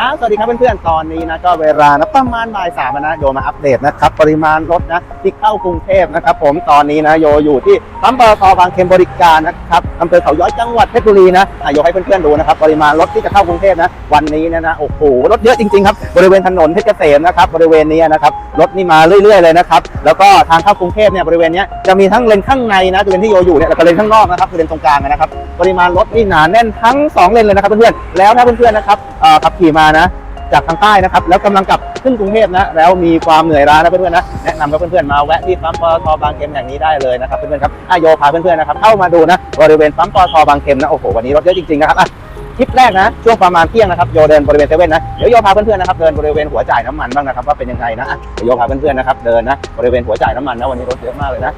ครับสวัสดีครับเพื่อนๆ ตอนนี้นะก็เวลานะประมาณบ่ายสามนะโยมาอัปเดตนะครับปริมาณรถนะที่เข้ากรุงเทพนะครับผมตอนนี้นะโยอยู่ที่ปั๊มปตทบางเขนบริการนะครับอำเภอเขาย้อยจังหวัดเพชรบุรีนะอะโยให้เพื่อนๆดูนะครับปริมาณรถที่จะเข้ากรุงเทพนะวันนี้เนยนะโอ้โหรถเยอะจริงๆครับบริเวณถนนเพชรเกษมนะครับบริเวณนี้นะครับรถนี่มาเรื่อยๆเลยนะครับแล้วก็ทางเข้ากรุงเทพเนี่ยบริเวณเนี้ยจะมีทั้งเลนข้างในนะเลนที่โยอยู่เนี่ยแล้วก็เลนข้างนอกนะครับคือเลนตรงกลางนะครับปริมาณรถนี่หนาแน่นทั้ง2เลนเลยนะครับเพื่อนๆแล้วถ้าเพื่อนๆนะครับเอ่อขับขี่มานะ จากทางใต้นะครับ แล้วกำลังกลับขึ้นกรุงเทพนะ แล้วมีความเหนื่อยล้านะเพื่อนๆนะ แนะนำกับเพื่อนๆมาแวะที่ปั๊มปตทบางเขนแห่งนี้ได้เลยนะครับเพื่อนๆครับอโยพาเพื่อนๆนะครับเข้ามาดูนะบริเวณปั๊มปตทบางเขนนะโอ้โหวันนี้รถเยอะจริงๆนะครับอะคลิปแรกนะช่วงประมาณเที่ยงนะครับโยเดินบริเวณเซเว่นนะเดี๋ยวโยพาเพื่อนๆนะครับเดินบริเวณหัวจ่ายน้ำมันบ้างนะครับว่าเป็นยังไงนะเดี๋ยวโยพาเพื่อนๆนะครับเดินนะบริเวณหัวจ่ายน้ำมันนะวันนี้รถเยอะมากเลยนะ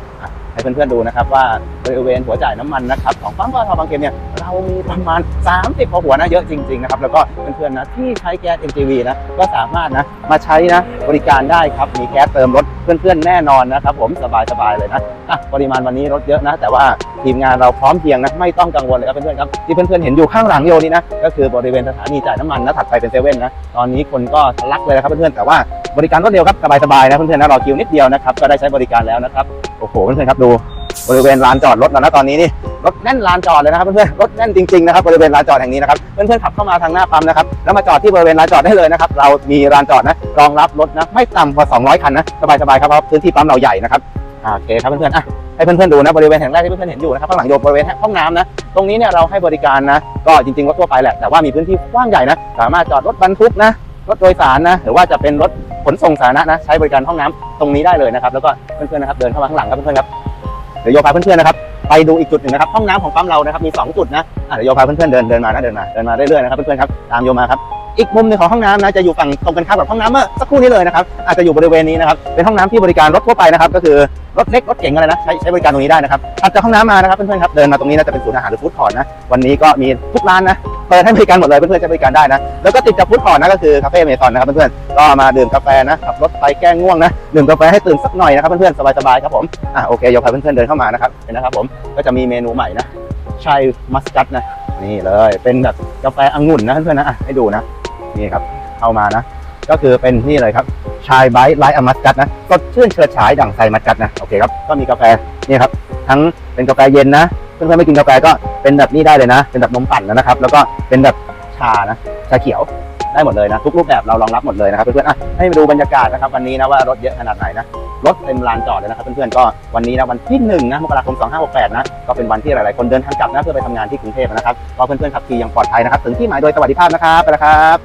ให้เพื่อนๆดูนะครับว่าบริเวณหัวจ่ายน้ำมันนะครับของปั๊มปตทบางเขนเนี่ยเรามีประมาณ 30กว่าหัวนะเยอะจริงๆนะครับแล้วก็เพื่อนๆนะที่ใช้แก๊ส NGV นะก็สามารถนะมาใช้นะบริการได้ครับมีแก๊สเติมรถเพื่อนๆแน่นอนนะครับผมสบายๆเลยนะอะปริมาณวันนี้รถเยอะนะ แต่ว่าทีมงานเราพร้อมเพียงนะไม่ต้องกังวลเลยครับเพื่อนๆครับที่เพื่อนๆเห็นอยู่ข้างหลังโยนี่นะก็คือบริเวณสถานีจ่ายน้ำมันนะถัดไปเป็นเซเว่นนะตอนนี้คนก็ทะลักเลยนะครับเพื่อนๆแต่ว่าบริการรวดเร็วครับสบายๆนะเพื่อนๆนะรอคิวนิดเดียวนะครับก็ได้ใช้บริการแล้วนะครับ โอ้โหเพื่อนๆครับดูบริเวณลานจอดรถแล้วนะตอนนี้นี่รถแน่นลานจอดเลยนะครับเพื่อนๆรถแน่นจริงๆนะครับบริเวณลานจอดแห่งนี้นะครับเพื่อนๆขับเข้ามาทางหน้าปั๊มนะครับแล้วมาจอดที่บริเวณลานจอดได้เลยนะครับเรามีลานจอดนะรองรับรถนะไม่ต่ำกว่า 200 คันนะสบายๆครับเพราะพื้นที่ปั๊มเราใหญ่นะครับโอเคครับเพื่อนๆอะให้เพื่อนๆดูนะบริเวณแห่งแรกที่เพื่อนๆเห็นอยู่นะครับข้างหลังโยบริเวณห้องน้ำนะตรงนี้เนี่ยเราให้บริการนะก็จริงๆรถทั่วไปแหละแต่ว่ามีพื้นที่กว้างใหญ่นะสามารถจอดรถบรรทุกนะ รถโดยสารนะหรือว่าจะเป็นรถขนส่งสาธารณะนะใช้บริการห้องน้ำตรงนี้ได้เลยนะครับแล้วก็เพื่อนๆนะครับเดินเข้ามาข้างหลังครับเพื่อนๆครับเดี๋ยวโยพาเพื่อนๆนะครับไปดูอีกจุดหนึ่งนะครับห้องน้ำของปั๊มเรานะครับมี 2 จุดนะอะเดี๋ยวโยพาเพื่อนๆเดินเดินมานะเดินมาเดินมาเรื่อยๆนะครับเพื่อนๆครับตามโยมาครับ อีกมุมหนึ่งของห้องน้ำนะจะอยู่ฝั่งตรงกันข้ามกับห้องน้ำเมื่อสักครู่นี้เลยนะครับอาจจะอยู่บริเวณนี้นะครับเป็นห้องน้ำที่บริการรถทั่วไปนะครับก็คือรถเล็กรถเก๋งอะไรนะใช้ใช้บริการตรงนี้ได้นะครับถัดจากห้องน้ำมานะครับเพื่อนๆครับเดินมาตรงนี้นะจะเป็นศูนย์อาหารหรือฟู้ดคอร์ทนะวันนี้ก็มีทุกร้านนะเปิดให้บริการหมดเลยเพื่อนๆใช้บริการได้นะแล้วก็ติดกับฟู้ดคอร์ทนะก็คือคาเฟ่เมซอนนะครับเพื่อนๆก็มาดื่มกาแฟนะขับรถไปแก้ง่วงนะดื่มกาแฟให้ตื่นสักหน่อยนะครับเพื่อนๆสบายๆครับผมอะโอเคโยพาเพื่อนๆเดินเข้ามานะครับเห็นนะครับผมก็จะมีเมนูใหม่นะชายมัสกัตนะนี่เลยเป็นแบบกาแฟองุ่นนะเพื่อนๆนะให้ดูนะ นี่ครับเข้ามานะ ก็คือเป็นนี่เลยครับชายไบต์ไลท์อมัสกัตนะสดชื่นเฉิดฉายดั่งไซมัสกัตนะโอเคครับก็มีกาแฟนี่ครับทั้งเป็นกาแฟเย็นนะเพื่อนๆไม่กินกาแฟก็เป็นแบบนี้ได้เลยนะ เป็นแบบนมปั่นนะครับ แล้วก็เป็นแบบชานะชาเขียวได้หมดเลยนะทุกรูปแบบเรารองรับหมดเลยนะครับเพื่อนๆอะให้มาดูบรรยากาศนะครับวันนี้นะว่ารถเยอะขนาดไหนนะรถเต็มลานจอดเลยนะครับเพื่อนๆก็วันนี้นะวันที่1นะมกราคม 2568 นะก็เป็นวันที่หลายๆ คนเดินทางกลับนะเพื่อไปทำงานที่กรุงเทพนะครับก็เพื่อนๆขับขี่อย่างปลอดภัยนะครับถึงที่หมายโดยสวัสดิภาพนะครับไปแล้วครับ